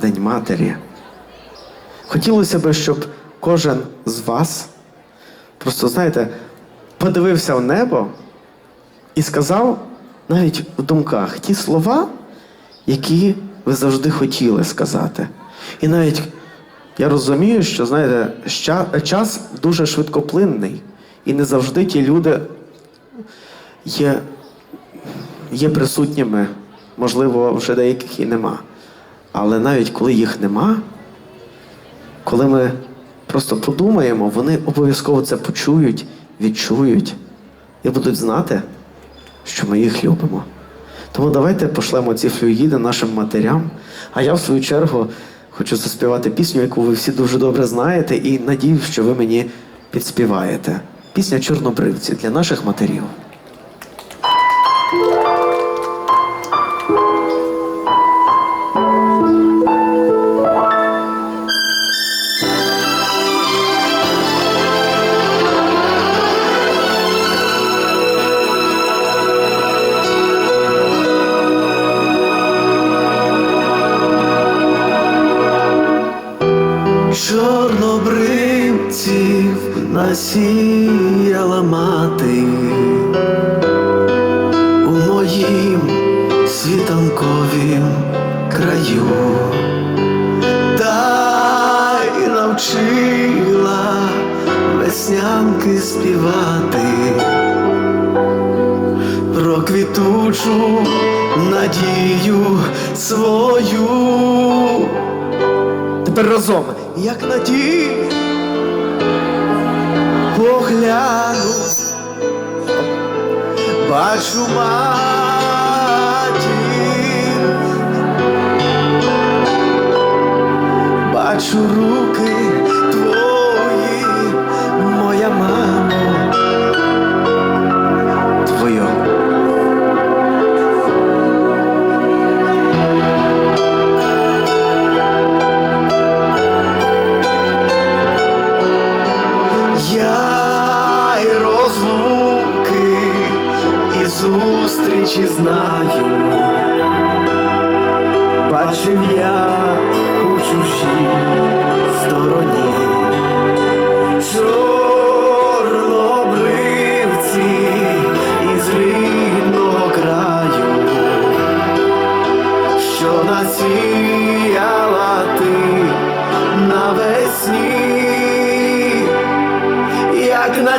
День Матері. Хотілося б, щоб кожен з вас просто, знаєте, подивився в небо і сказав навіть в думках ті слова, які ви завжди хотіли сказати. І навіть я розумію, що знаєте, час дуже швидкоплинний, і не завжди ті люди є, є присутніми, можливо, вже деяких і нема. Але навіть коли їх нема, коли ми просто подумаємо, вони обов'язково це почують, відчують і будуть знати, що ми їх любимо. Тому давайте пошлемо ці флюїди нашим матерям. А я, в свою чергу, хочу заспівати пісню, яку ви всі дуже добре знаєте, і надію, що ви мені підспіваєте. Пісня Чорнобривці для наших матерів. Насіяла мати у моїм світанковім краю, та й навчила веснянки співати про квітучу надію свою. Тепер разом, як на ті погляну, бачу матір, зустрічі знаю. Бачив я у чужій стороні. Чорнобривці із рідного краю, що насіяла ти навесні як на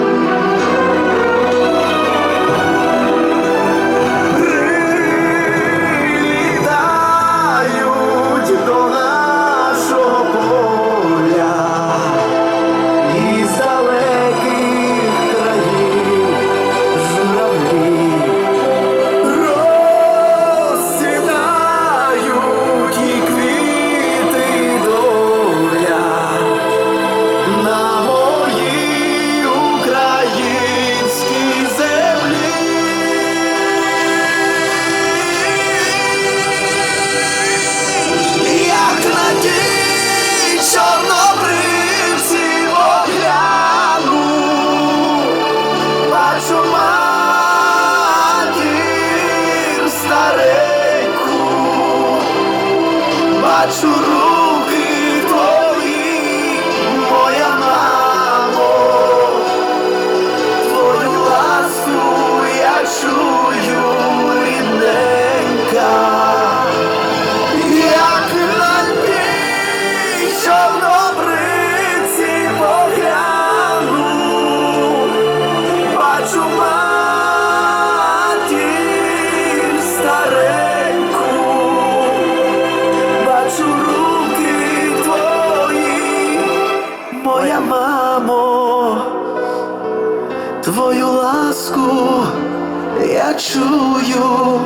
Чую,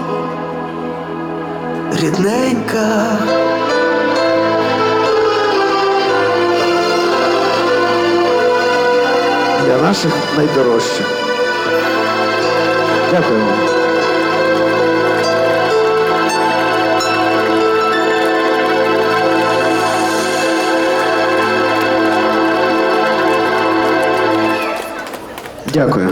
рідненька. Для наших найдорожчих. Дякую. Дякую.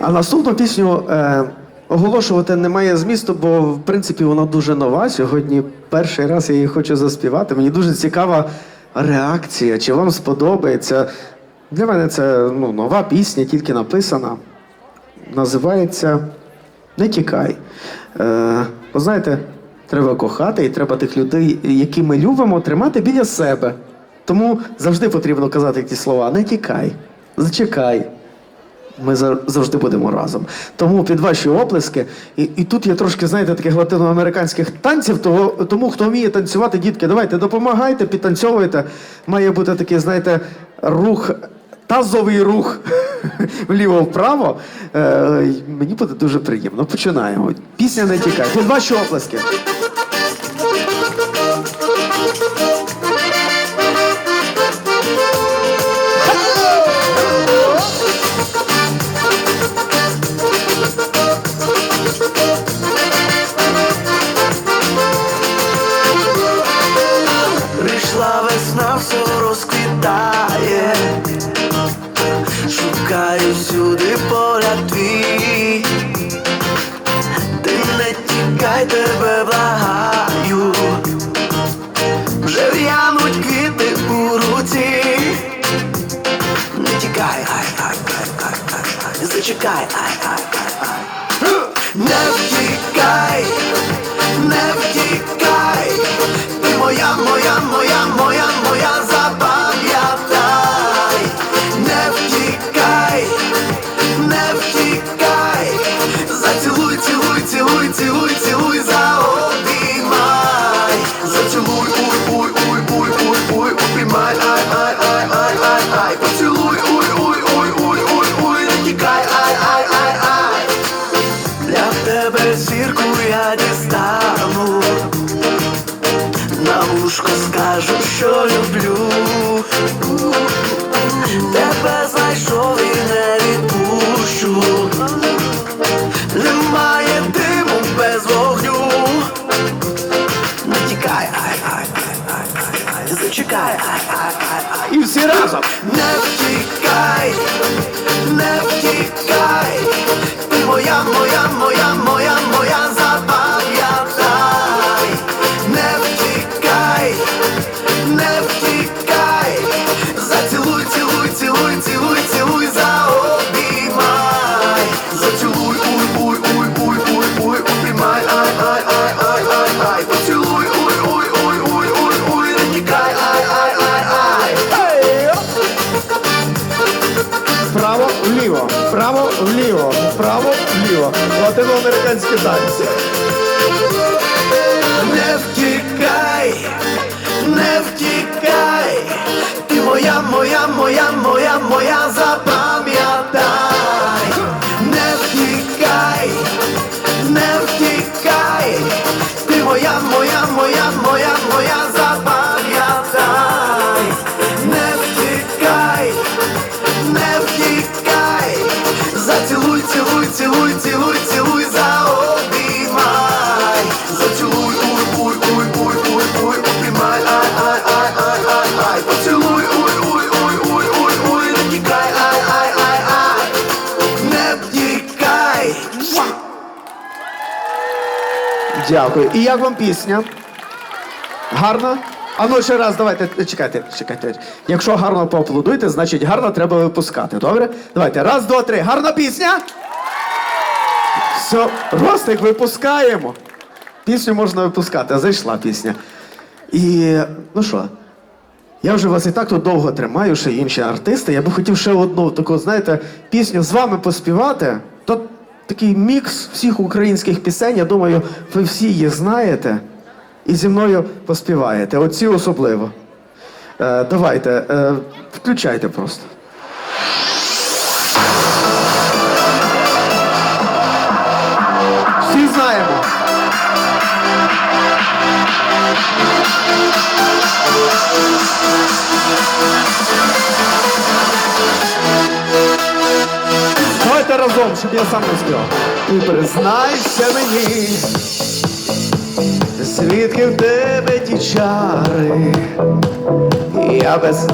А наступну пісню е, оголошувати немає змісту, бо в принципі вона дуже нова. Сьогодні перший раз я її хочу заспівати. Мені дуже цікава реакція, чи вам сподобається. Для мене це ну, нова пісня, тільки написана. Називається Не тікай. Е, ви знаєте, треба кохати і треба тих людей, які ми любимо, тримати біля себе. Тому завжди потрібно казати ті слова: не тікай, зачекай. Ми за- завжди будемо разом. Тому під ваші оплески. І, і тут є трошки, знаєте, таких латиноамериканських танців. Того, тому хто вміє танцювати, дітки, давайте допомагайте, підтанцьовуйте. Має бути такий, знаєте, рух, тазовий рух вліво-вправо. Е, мені буде дуже приємно. Починаємо. Пісня не тікай. Під ваші оплески. Зірку я дістану, на вушко скажу, що люблю. Тебе знайшов і не відпущу. Немає диму без вогню. Не тікай, ай, ай, ай, ай, ай, ай, зачекай, ай, ай, ай, ай. І всі разом. Не втікай, Латиноамериканські танці. Не втікай, не втікай, ти моя, моя, моя, моя, моя, запам'ятай, Дякую. І як вам пісня? Гарно? А ну ще раз, давайте, чекайте, чекайте. Якщо гарно поаплодуєте, значить гарно треба випускати. Добре? Давайте. Раз, два, три. Гарна пісня? Все, Ростик, випускаємо. Пісню можна випускати, зайшла пісня. І ну що, я вже вас і так тут довго тримаю, ще інші артисти. Я би хотів ще одну таку, знаєте, пісню з вами поспівати. То такий мікс всіх українських пісень. Я думаю, ви всі їх знаєте і зі мною поспіваєте. Оці особливо. Е, давайте, е, включайте просто. Щоб я сам не співав. І признайся мені, звідки в тебе ті чари. Я без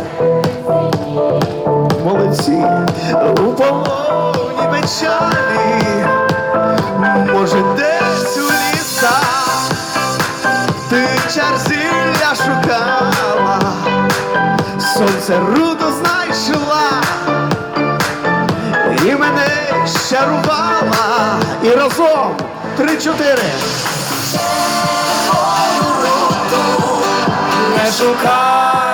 молодці у полоні печалі, може десь у лісах ти чар шукала, сонце руду знайшла, щарувала, і разом три-чотири. Не шукай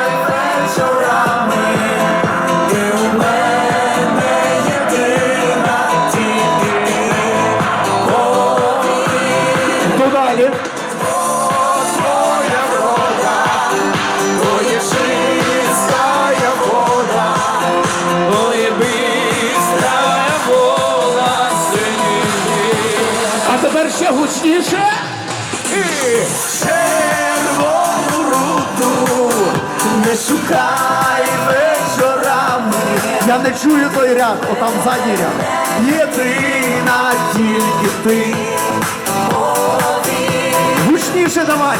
гучніше. І червону руду не шукай вечорами. Я не чую той ряд, отам задній ряд. Єдина тільки ти. Гучніше давай.